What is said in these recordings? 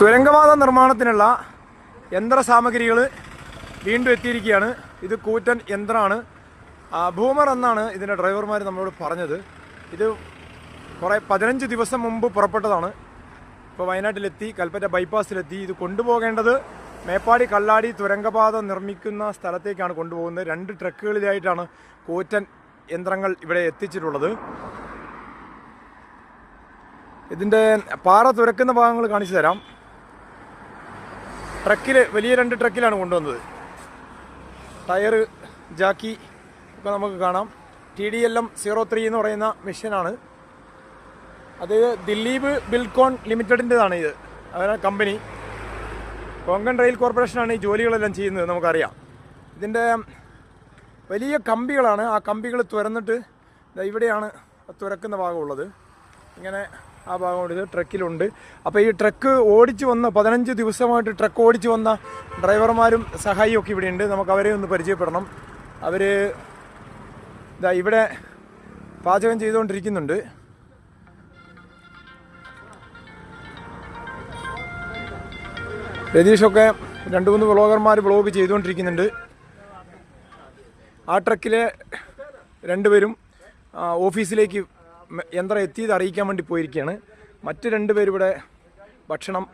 തുരങ്കപാത നിർമ്മാണത്തിനുള്ള യന്ത്ര സാമഗ്രികൾ വീണ്ടും എത്തിയിരിക്കുകയാണ്. ഇത് കൂറ്റൻ യന്ത്രമാണ്. ഭൂമർ എന്നാണ് ഇതിന്റെ ഡ്രൈവർമാർ നമ്മളോട് പറഞ്ഞത്. ഇത് കുറേ പതിനഞ്ച് ദിവസം മുമ്പ് പുറപ്പെട്ടതാണ്. ഇപ്പോൾ വയനാട്ടിലെത്തി കൽപ്പറ്റ ബൈപ്പാസിലെത്തി. ഇത് കൊണ്ടുപോകേണ്ടത് മേപ്പാടി കല്ലാടി തുരങ്കപാത നിർമ്മിക്കുന്ന സ്ഥലത്തേക്കാണ് കൊണ്ടുപോകുന്നത്. രണ്ട് ട്രക്കുകളിലായിട്ടാണ് കൂറ്റൻ യന്ത്രങ്ങൾ ഇവിടെ എത്തിച്ചിട്ടുള്ളത്. ഇതിന്റെ പാറ തുരക്കുന്ന ഭാഗങ്ങൾ കാണിച്ചു തരാം. ട്രക്കിൽ വലിയ രണ്ട് ട്രക്കിലാണ് കൊണ്ടുവന്നത്. ടയർ ജാക്കി ഒക്കെ നമുക്ക് കാണാം. T D L M zero three എന്ന് പറയുന്ന മെഷീനാണ്. അത് ദിലീപ് ബിൽകോൺ ലിമിറ്റഡിന്റെതാണ് ഇത്. അതായത് കമ്പനി. കൊങ്കൺ റെയിൽ കോർപ്പറേഷനാണ് ഈ ജോലികളെല്ലാം ചെയ്യുന്നത് നമുക്കറിയാം. ഇതിന്റെ വലിയ കമ്പികളാണ്. ആ കമ്പികൾ തുരന്നിട്ട് ഇവിടെയാണ് തുരക്കുന്ന ഭാഗമുള്ളത്. ഇങ്ങനെ ആ ഭാഗമുണ്ട് ഇത് ട്രക്കിലുണ്ട്. അപ്പോൾ ഈ ട്രക്ക് ഓടിച്ചു വന്ന പതിനഞ്ച് ദിവസമായിട്ട് ട്രക്ക് ഓടിച്ചു വന്ന ഡ്രൈവർമാരും സഹായിയും ഒക്കെ ഇവിടെയുണ്ട്. നമുക്ക് അവരെ ഒന്ന് പരിചയപ്പെടണം. അവർ ഇതാ ഇവിടെ പാചകം ചെയ്തുകൊണ്ടിരിക്കുന്നുണ്ട്. രതീഷൊക്കെ രണ്ട് മൂന്ന് വ്ളോഗർമാർ വ്ളോഗ് ചെയ്തുകൊണ്ടിരിക്കുന്നുണ്ട്. ആ ട്രക്കിലെ രണ്ടുപേരും ഓഫീസിലേക്ക് യന്ത്രം എത്തിയത് അറിയിക്കാൻ വേണ്ടി പോയിരിക്കുകയാണ്. മറ്റ് രണ്ട് ഇവിടെ ഭക്ഷണം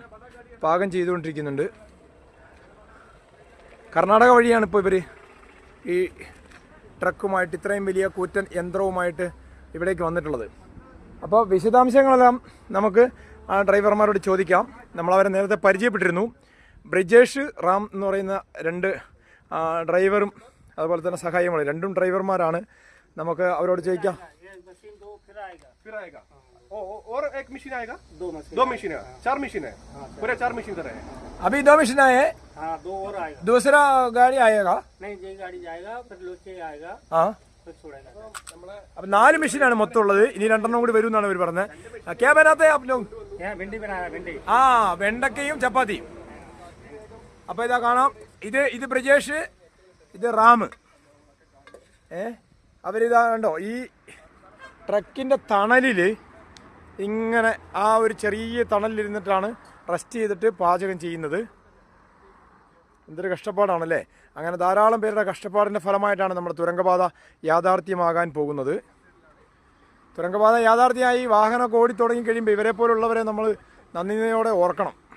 പാകം ചെയ്തുകൊണ്ടിരിക്കുന്നുണ്ട്. കർണാടക വഴിയാണ് ഇപ്പോൾ ഇവർ ഈ ട്രക്കുമായിട്ട് ഇത്രയും വലിയ കൂറ്റൻ യന്ത്രവുമായിട്ട് ഇവിടേക്ക് വന്നിട്ടുള്ളത്. അപ്പോൾ വിശദാംശങ്ങളെല്ലാം നമുക്ക് ആ ഡ്രൈവർമാരോട് ചോദിക്കാം. നമ്മളവരെ നേരത്തെ പരിചയപ്പെട്ടിരുന്നു. ബ്രിജേഷ് റാം എന്ന് പറയുന്ന രണ്ട് ഡ്രൈവറും അതുപോലെ തന്നെ സഹായങ്ങളും രണ്ടും ഡ്രൈവർമാരാണ്. നമുക്ക് അവരോട് ചോദിക്കാം. ये मशीन दो फिर आएगा फिर आएगा ओ, ओ, और एक मशीन आएगा दो मशीन दो मशीन है चार मशीन है पूरे चार मशीन तरह है अभी दो मिशन आए हैं हाँ दो और आएगा दूसरा गाड़ी आएगा नहीं ये गाड़ी जाएगा फिर लोचे आएगा ആ फिर छोड़ेगा അപ്പൊ നാല് മെഷീനാണ് മൊത്തം ഉള്ളത് ഇനി രണ്ടെണ്ണം കൂടി വരും എന്നാണ് ഇവർ പറഞ്ഞത് ക്യാ ബനാത്തെ ആപ് ലോഗ് यहाँ भिंडी बना रहा है भिंडी ആ വെണ്ടക്കയും ചപ്പാത്തിയും അപ്പൊ ഇതാ കാണാം ഇത് ഇത് ബ്രജേഷ് ഇത് റാം ഏ അവരിതാ കണ്ടോ ഈ ട്രക്കിന്റെ തണലിൽ ഇങ്ങനെ ആ ഒരു ചെറിയ തണലിലിരുന്നിട്ടാണ് റെസ്റ്റ് ചെയ്തിട്ട് പാചകം ചെയ്യുന്നത്. എന്തൊരു കഷ്ടപ്പാടാണല്ലേ? അങ്ങനെ ധാരാളം പേരുടെ കഷ്ടപ്പാടിന്റെ ഫലമായിട്ടാണ് നമ്മുടെ തുരങ്കപാത യാഥാർത്ഥ്യമാകാൻ പോകുന്നത്. തുരങ്കപാത യാഥാർത്ഥ്യമായി വാഹനമൊക്കെ ഓടിത്തുടങ്ങി കഴിയുമ്പോൾ ഇവരെ പോലുള്ളവരെ നമ്മൾ നന്ദിയോടെ ഓർക്കണം.